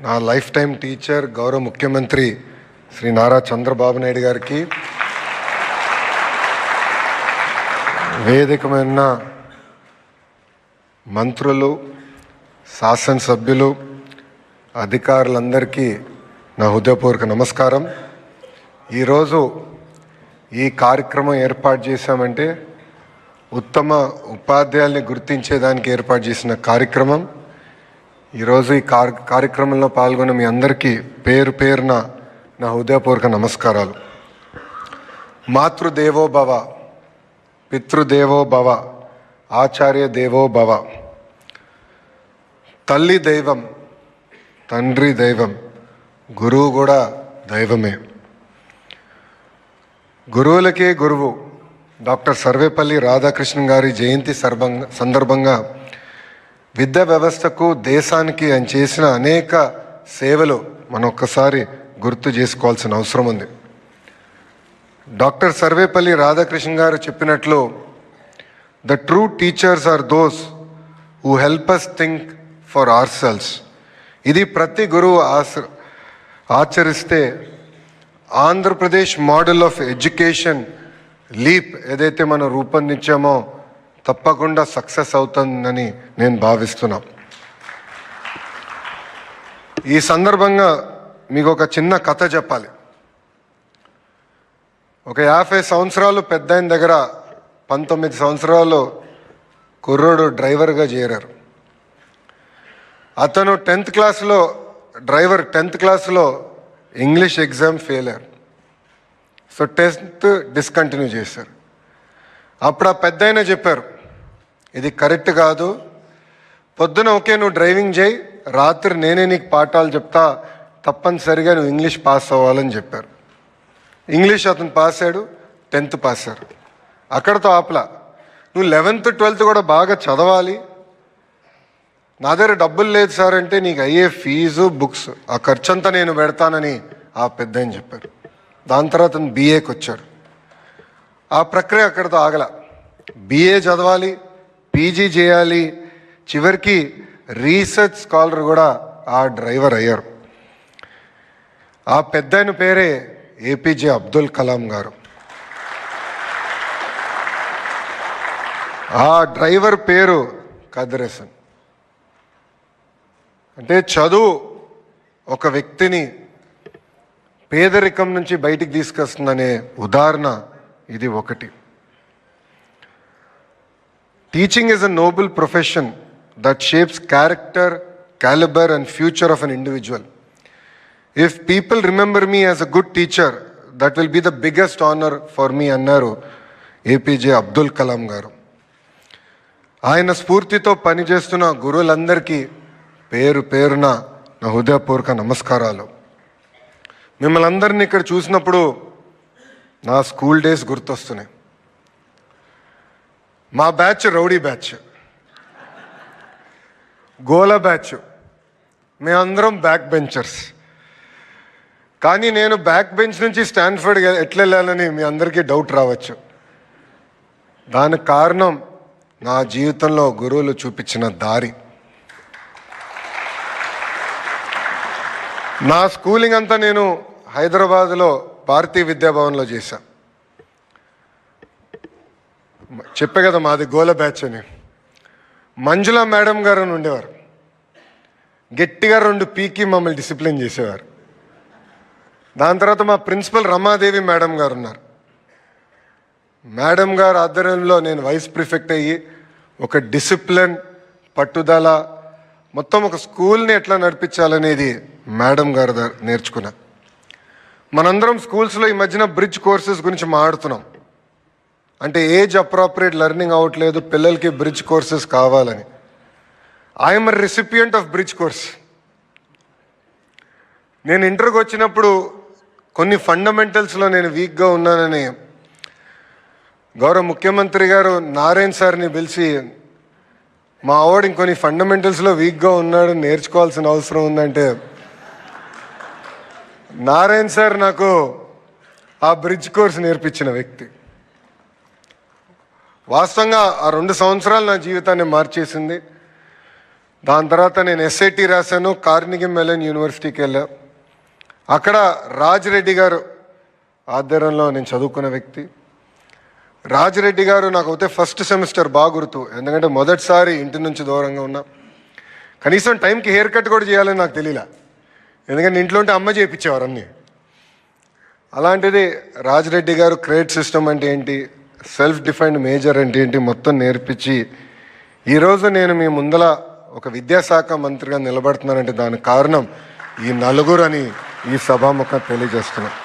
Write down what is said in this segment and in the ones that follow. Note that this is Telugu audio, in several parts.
నా లైఫ్ టైం టీచర్ గౌరవ ముఖ్యమంత్రి శ్రీ నారా చంద్రబాబు నాయుడు గారికి. వేదికమైన మంత్రులు శాసనసభ్యులు అధికారులందరికీ నా హృదయపూర్వక నమస్కారం. ఈరోజు ఈ కార్యక్రమం ఏర్పాటు చేశామంటే ఉత్తమ ఉపాధ్యాయుల్ని గుర్తించేదానికి ఏర్పాటు చేసిన కార్యక్రమం. ఈరోజు ఈ కార్ కార్యక్రమంలో పాల్గొన్న మీ అందరికీ పేరు పేరున నా హృదయపూర్వక నమస్కారాలు. మాతృదేవో భవ పితృదేవో భవ ఆచార్య దేవో భవ తల్లి దైవం తండ్రి దైవం గురువు కూడా దైవమే. గురువులకే గురువు డాక్టర్ సర్వేపల్లి రాధాకృష్ణన్ గారి జయంతి సర్భంగా సందర్భంగా విద్యా వ్యవస్థకు దేశానికి ఆయన చేసిన అనేక సేవలు మనం ఒక్కసారి గుర్తు చేసుకోవాల్సిన అవసరం ఉంది. డాక్టర్ సర్వేపల్లి రాధాకృష్ణ గారు చెప్పినట్లు the true teachers are those who help us think for ourselves ఇది ప్రతి గురువు ఆస ఆచరిస్తే Andhra Pradesh model of education leap ఏదైతే మనం రూపొందించామో తప్పకుండా సక్సెస్ అవుతుందని నేను భావిస్తున్నా. ఈ సందర్భంగా మీకు ఒక చిన్న కథ చెప్పాలి. ఒక యాభై సంవత్సరాలు పెద్ద దగ్గర పంతొమ్మిది సంవత్సరాలు కుర్రోడు డ్రైవర్గా చేరారు. అతను టెన్త్ క్లాస్లో డ్రైవర్ టెన్త్ క్లాస్లో ఇంగ్లీష్ ఎగ్జామ్ ఫెయిల్ అయ్యారు. సో టెన్త్ డిస్కంటిన్యూ చేశారు. అప్పుడు ఆ పెద్ద చెప్పారు ఇది కరెక్ట్ కాదు. పొద్దున ఓకే నువ్వు డ్రైవింగ్ చేయి. రాత్రి నేనే నీకు పాఠాలు చెప్తా. తప్పనిసరిగా నువ్వు ఇంగ్లీష్ పాస్ అవ్వాలని చెప్పారు. ఇంగ్లీష్ అతను పాస్ అయ్యాడు టెన్త్ పాస్ అయ్యారు. అక్కడతో ఆపలా. నువ్వు లెవెన్త్ ట్వెల్త్ కూడా బాగా చదవాలి. నా దగ్గర డబ్బులు లేదు సార్ అంటే నీకు అయ్యే ఫీజు బుక్స్ ఆ ఖర్చంతా నేను పెడతానని ఆ పెద్ద అని చెప్పారు. దాని తర్వాత అతను బీఏకి వచ్చాడు. ఆ ప్రక్రియ అక్కడితో ఆగల. బీఏ చదవాలి పీజీ చేయాలి. చివరికి రీసెర్చ్ స్కాలర్ కూడా ఆ డ్రైవర్ అయ్యారు. ఆ పెద్దయన పేరే ఏపీజే అబ్దుల్ కలాం గారు. ఆ డ్రైవర్ పేరు కదిరేసన్ అంటే చదువు ఒక వ్యక్తిని పేదరికం నుంచి బయటికి తీసుకొస్తుందనే ఉదాహరణ ఇది ఒకటి. Teaching is a noble profession that shapes character calibre and future of an individual if people remember me as a good teacher that will be the biggest honour for me అన్నారు ఏపీజే అబ్దుల్ కలాం గారు. ఆయన స్ఫూర్తితో పనిచేస్తున్న గురువులందరికీ పేరు పేరున నా హృదయపూర్వక నమస్కారాలు. మిమ్మల్ని అందరినీ ఇక్కడ చూసినప్పుడు నా స్కూల్ డేస్ గుర్తొస్తున్నాయి. మా బ్యాచ్ రౌడీ బ్యాచ్. గోల బ్యాచ్. మేమందరం బ్యాక్ బెంచర్స్. కానీ నేను బ్యాక్ బెంచ్ నుంచి స్టాన్ఫర్డ్ ఎట్లా వెళ్ళాలని మీ అందరికీ డౌట్ రావచ్చు. దానికి కారణం నా జీవితంలో గురువులు చూపించిన దారి. నా స్కూలింగ్ అంతా నేను హైదరాబాద్లో భారతీయ విద్యాభవన్లో చేశా. చెప్పే కదా మాది గోల బ్యాచ్ అని. మంజుల మేడం గారు అని ఉండేవారు. గట్టిగా రెండు పీకి మమ్మల్ని డిసిప్లిన్ చేసేవారు. దాని తర్వాత మా ప్రిన్సిపల్ రమాదేవి మేడం గారు ఉన్నారు. మేడం గారు ఆధ్వర్యంలో నేను వైస్ ప్రిఫెక్ట్ అయ్యి ఒక డిసిప్లిన్ పట్టుదల మొత్తం ఒక స్కూల్ని ఎట్లా నడిపించాలనేది మేడం గారు నేర్చుకున్నా. మనందరం స్కూల్స్లో ఈ మధ్యన బ్రిడ్జ్ కోర్సెస్ గురించి మాట్లాడుతున్నాం. అంటే ఏజ్ అప్రాప్రియేట్ లెర్నింగ్ అవ్వట్లేదు పిల్లలకి బ్రిడ్జ్ కోర్సెస్ కావాలని. I'm recipient of bridge course నేను ఇంటర్కి వచ్చినప్పుడు కొన్ని ఫండమెంటల్స్లో నేను వీక్గా ఉన్నానని గౌరవ ముఖ్యమంత్రి గారు నారాయణ్ సార్ని పిలిచి మా ఆవిడ ఇంకొన్ని ఫండమెంటల్స్లో వీక్గా ఉన్నాడు నేర్చుకోవాల్సిన అవసరం ఉందంటే నారాయణ్ సార్ నాకు ఆ బ్రిడ్జ్ కోర్స్ నేర్పించిన వ్యక్తి. వాస్తవంగా ఆ రెండు సంవత్సరాలు నా జీవితాన్ని మార్చేసింది. దాని తర్వాత నేను ఎస్ఐటి రాశాను కార్నిగి మెలన్ యూనివర్సిటీకి వెళ్ళా. అక్కడ రాజ్ రెడ్డి గారు ఆధ్వర్యంలో నేను చదువుకున్న వ్యక్తి. రాజిరెడ్డి గారు నాకు అయితే ఫస్ట్ సెమిస్టర్ బాగా గుర్తు ఎందుకంటే మొదటిసారి ఇంటి నుంచి దూరంగా ఉన్నా. కనీసం టైంకి హెయిర్ కట్ కూడా చేయాలని నాకు తెలియలే ఎందుకంటే ఇంట్లో ఉంటే అమ్మ చేయించేవారు అన్నీ. అలాంటిది రాజిరెడ్డి గారు క్రెడిట్ సిస్టమ్ అంటే ఏంటి సెల్ఫ్ డిఫైన్డ్ మేజర్ అంటే ఏంటి? మొత్తం నేర్పించి ఈరోజు నేను మీ ముందల ఒక విద్యాశాఖ మంత్రిగా నిలబడుతున్నానంటే దానికి కారణం ఈ నలుగురు అని ఈ సభాముఖం తెలియజేస్తున్నాను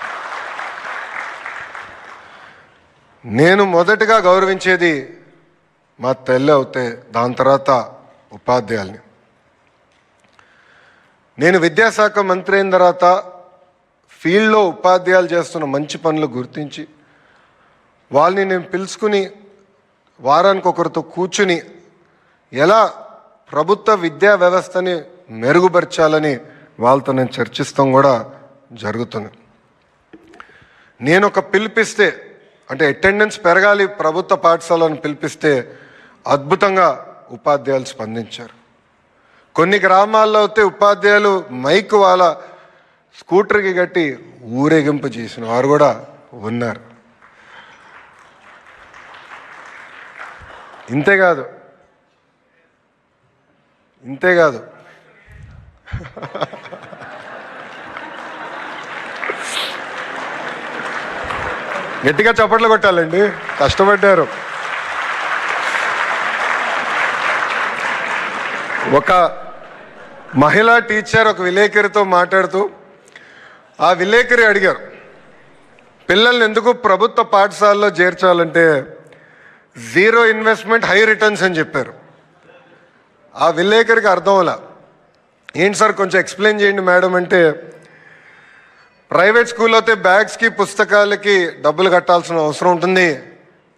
నేను మొదటగా గౌరవించేది మా తల్లి అవుతే దాని తర్వాత ఉపాధ్యాయుల్ని. నేను విద్యాశాఖ మంత్రి అయిన తర్వాత ఫీల్డ్లో ఉపాధ్యాయులు చేస్తున్న మంచి పనులు గుర్తించి వాళ్ళని నేను పిలుచుకుని వారానికి ఒకరితో కూర్చుని ఎలా ప్రభుత్వ విద్యా వ్యవస్థని మెరుగుపరచాలని వాళ్ళతో నేను చర్చిస్తాం కూడా జరుగుతుంది. నేను ఒక పిలిపిస్తే అంటే అటెండెన్స్ పెరగాలి ప్రభుత్వ పాఠశాలను పిలిపిస్తే అద్భుతంగా ఉపాధ్యాయులు స్పందించారు. కొన్ని గ్రామాల్లో అయితే ఉపాధ్యాయులు మైక్ వాళ్ళ స్కూటర్కి కట్టి ఊరేగింపు చేసిన వారు కూడా ఉన్నారు. ఇంతేకాదు ఇంతేకాదు గట్టిగా చప్పట్లు కొట్టాలండి. కష్టపడ్డారు. ఒక మహిళా టీచర్ ఒక విలేకరితో మాట్లాడుతూ ఆ విలేకరి అడిగారు పిల్లల్ని ఎందుకు ప్రభుత్వ పాఠశాలలో చేర్చాలంటే జీరో ఇన్వెస్ట్మెంట్ హై రిటర్న్స్ అని చెప్పారు. ఆ విలేకరికి అర్థం అలా ఏంటి సార్ కొంచెం ఎక్స్ప్లెయిన్ చేయండి మేడం అంటే ప్రైవేట్ స్కూల్ అయితే బ్యాగ్స్కి పుస్తకాలకి డబ్బులు కట్టాల్సిన అవసరం ఉంటుంది.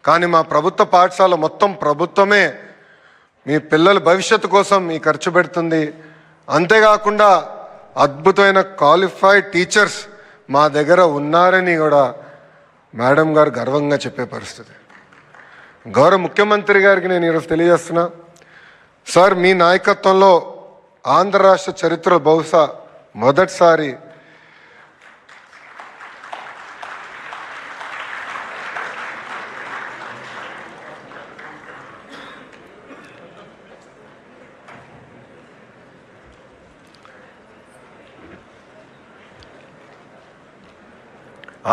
కానీ మా ప్రభుత్వ పాఠశాల మొత్తం ప్రభుత్వమే మీ పిల్లల భవిష్యత్తు కోసం మీ ఖర్చు పెడుతుంది. అంతేకాకుండా అద్భుతమైన క్వాలిఫైడ్ టీచర్స్ మా దగ్గర ఉన్నారని కూడా మేడం గారు గర్వంగా చెప్పే పరిస్థితి. గౌరవ ముఖ్యమంత్రి గారికి నేను ఈరోజు తెలియజేస్తున్నా. సార్ మీ నాయకత్వంలో ఆంధ్ర రాష్ట్ర చరిత్ర బహుశా మొదటిసారి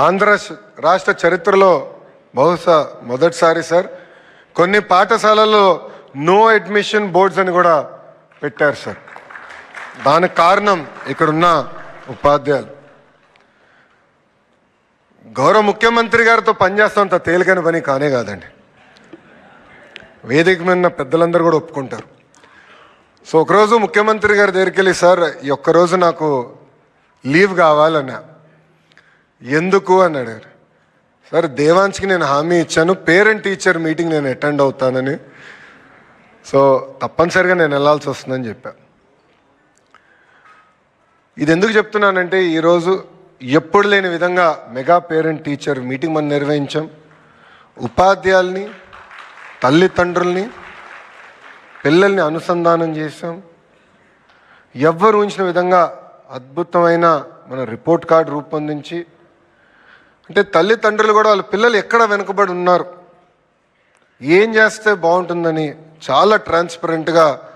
ఆంధ్ర రాష్ట్ర చరిత్రలో బహుశా మొదటిసారి సార్. కొన్ని పాఠశాలల్లో నో అడ్మిషన్ బోర్డ్స్ అని కూడా పెట్టారు సార్. దానికి కారణం ఇక్కడున్న ఉపాధ్యాయులు. గౌరవ ముఖ్యమంత్రి గారితో పనిచేస్తాంత తేలికైన పని కానే కాదండి. వేదిక మీద పెద్దలందరూ కూడా ఒప్పుకుంటారు. సో ఒకరోజు ముఖ్యమంత్రి గారి దగ్గరికి వెళ్ళి సార్ ఈ ఒక్కరోజు నాకు లీవ్ కావాలన్నా. ఎందుకు? అని అడిగారు. సార్ దేవాన్స్కి నేను హామీ ఇచ్చాను. పేరెంట్ టీచర్ మీటింగ్ నేను అటెండ్ అవుతానని. సో తప్పనిసరిగా నేను వెళ్ళాల్సి వస్తుందని చెప్పా. ఇది ఎందుకు చెప్తున్నానంటే ఈరోజు ఎప్పుడు లేని విధంగా మెగా పేరెంట్ టీచర్ మీటింగ్ మనం నిర్వహించాం. ఉపాధ్యాయుల్ని తల్లిదండ్రుల్ని పిల్లల్ని అనుసంధానం చేసాం ఎవ్వరు ఉంచిన విధంగా అద్భుతమైన మన రిపోర్ట్ కార్డు రూపొందించి అంటే తల్లిదండ్రులు కూడా వాళ్ళ పిల్లలు ఎక్కడ వెనుకబడి ఉన్నారు? ఏం చేస్తే బాగుంటుందని చాలా ట్రాన్స్పరెంట్గా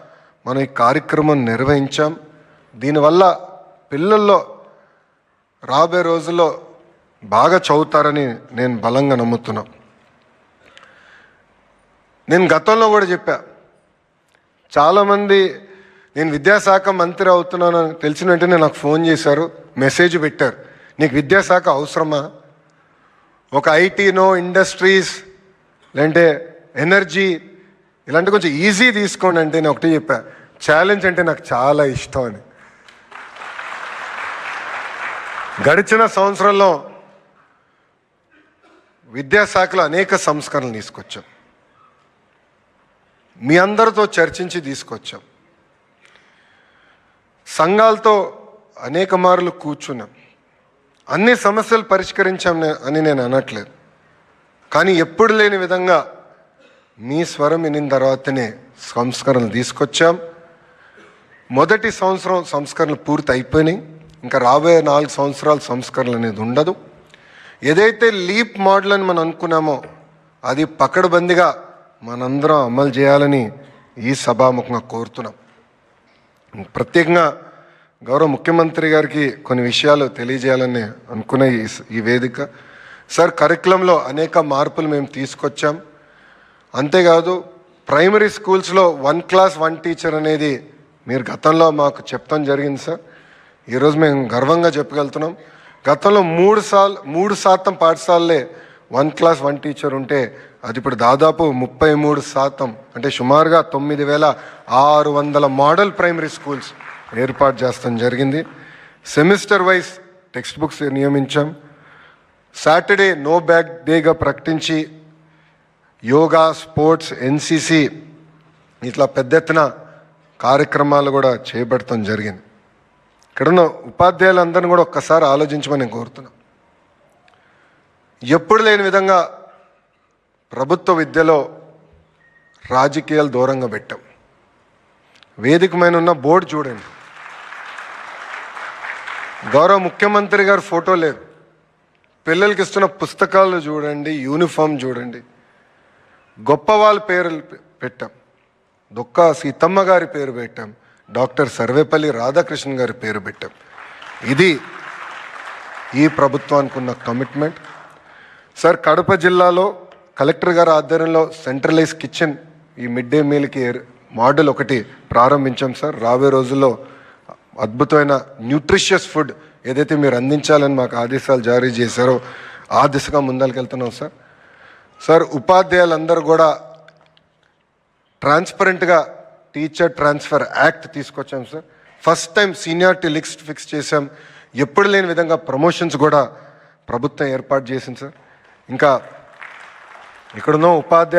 మనం ఈ కార్యక్రమం నిర్వహించాం. దీనివల్ల పిల్లల్లో రాబోయే రోజుల్లో బాగా చదువుతారని నేను బలంగా నమ్ముతున్నా. నేను గతంలో కూడా చెప్పా. చాలామంది నేను విద్యాశాఖ మంత్రి అవుతున్నాను అని తెలిసిన వెంటనే నాకు ఫోన్ చేశారు మెసేజ్ పెట్టారు. నీకు విద్యాశాఖ అవసరమా? ఒక ఐటీనో ఇండస్ట్రీస్ లేదంటే ఎనర్జీ ఇలాంటి కొంచెం ఈజీ తీసుకోండి అంటే నేను ఒకటి చెప్పా. ఛాలెంజ్ అంటే నాకు చాలా ఇష్టం అని. గడిచిన సంవత్సరంలో విద్యాశాఖలో అనేక సంస్కరణలు తీసుకొచ్చాం. మీ అందరితో చర్చించి తీసుకొచ్చాం. సంఘాలతో అనేక మార్లు కూర్చున్నాం. అన్ని సమస్యలు పరిష్కరించాం అని నేను అనట్లేదు. కానీ ఎప్పుడు లేని విధంగా మీ స్వరం వినిన తర్వాతనే సంస్కరణలు తీసుకొచ్చాం. మొదటి సంవత్సరం సంస్కరణలు పూర్తి అయిపోయినాయి. ఇంకా రాబోయే నాలుగు సంవత్సరాల సంస్కరణలు అనేది ఉండదు. ఏదైతే లీప్ మోడల్ అని మనం అనుకున్నామో అది పకడ్బందీగా మనందరం అమలు చేయాలని ఈ సభాముఖంగా కోరుతున్నాం. ప్రత్యేకంగా గౌరవ ముఖ్యమంత్రి గారికి కొన్ని విషయాలు తెలియజేయాలని అనుకునే ఈ వేదిక. సార్ కరికులంలో అనేక మార్పులు మేము తీసుకొచ్చాం. అంతేకాదు ప్రైమరీ స్కూల్స్లో వన్ క్లాస్ వన్ టీచర్ అనేది మీరు గతంలో మాకు చెప్తాం జరిగింది సార్. ఈరోజు మేము గర్వంగా చెప్పగలుగుతున్నాం. గతంలో మూడు సార్లు మూడు శాతం పాఠశాలలే వన్ క్లాస్ వన్ టీచర్ ఉంటే అది ఇప్పుడు దాదాపు ముప్పై మూడు శాతం. అంటే సుమారుగా తొమ్మిది వేల ఆరు వందల మోడల్ ప్రైమరీ స్కూల్స్. ఏర్పాటు చేస్తాం జరిగింది. సెమిస్టర్ వైజ్ టెక్స్ట్ బుక్స్ నియమించాం సాటర్డే నో బ్యాగ్ డేగా ప్రకటించి యోగా స్పోర్ట్స్ ఎన్సిసి ఇట్లా పెద్ద ఎత్తున కార్యక్రమాలు కూడా చేపడటం జరిగింది. ఇక్కడున్న ఉపాధ్యాయులందరినీ కూడా ఒక్కసారి ఆలోచించమని నేను కోరుతున్నాను ఎప్పుడు లేని విధంగా ప్రభుత్వ విద్యలో రాజకీయాలు దూరంగా పెట్టాం. వేదిక మీద ఉన్న బోర్డు చూడండి. గౌరవ ముఖ్యమంత్రి గారి ఫోటో లేదు. పిల్లలకి ఇస్తున్న పుస్తకాలు చూడండి యూనిఫామ్ చూడండి. గొప్ప వాళ్ళ పేర్లు పెట్టాం. దొక్క సీతమ్మ గారి పేరు పెట్టాం. డాక్టర్ సర్వేపల్లి రాధాకృష్ణ గారి పేరు పెట్టాం. ఇది ఈ ప్రభుత్వానికి ఉన్న కమిట్మెంట్ సార్ కడప జిల్లాలో కలెక్టర్ గారి ఆధ్వర్యంలో సెంట్రలైజ్ కిచెన్ ఈ మిడ్ డే మీల్కి మోడల్ ఒకటి ప్రారంభించాం సార్. రాబోయే రోజుల్లో అద్భుతమైన న్యూట్రిషియస్ ఫుడ్ ఏదైతే మీరు అందించాలని మాకు ఆదేశాలు జారీ చేశారో ఆ దిశగా ముందరికెళ్తున్నాం సార్. సార్ ఉపాధ్యాయులందరూ కూడా ట్రాన్స్పరెంట్గా టీచర్ ట్రాన్స్ఫర్ యాక్ట్ తీసుకొచ్చాం sir. First time seniority list fix చేశాం. ఎప్పుడు లేని విధంగా ప్రమోషన్స్ కూడా ప్రభుత్వం ఏర్పాటు చేసింది సార్. ఇంకా ఇక్కడున్న ఉపాధ్యాయ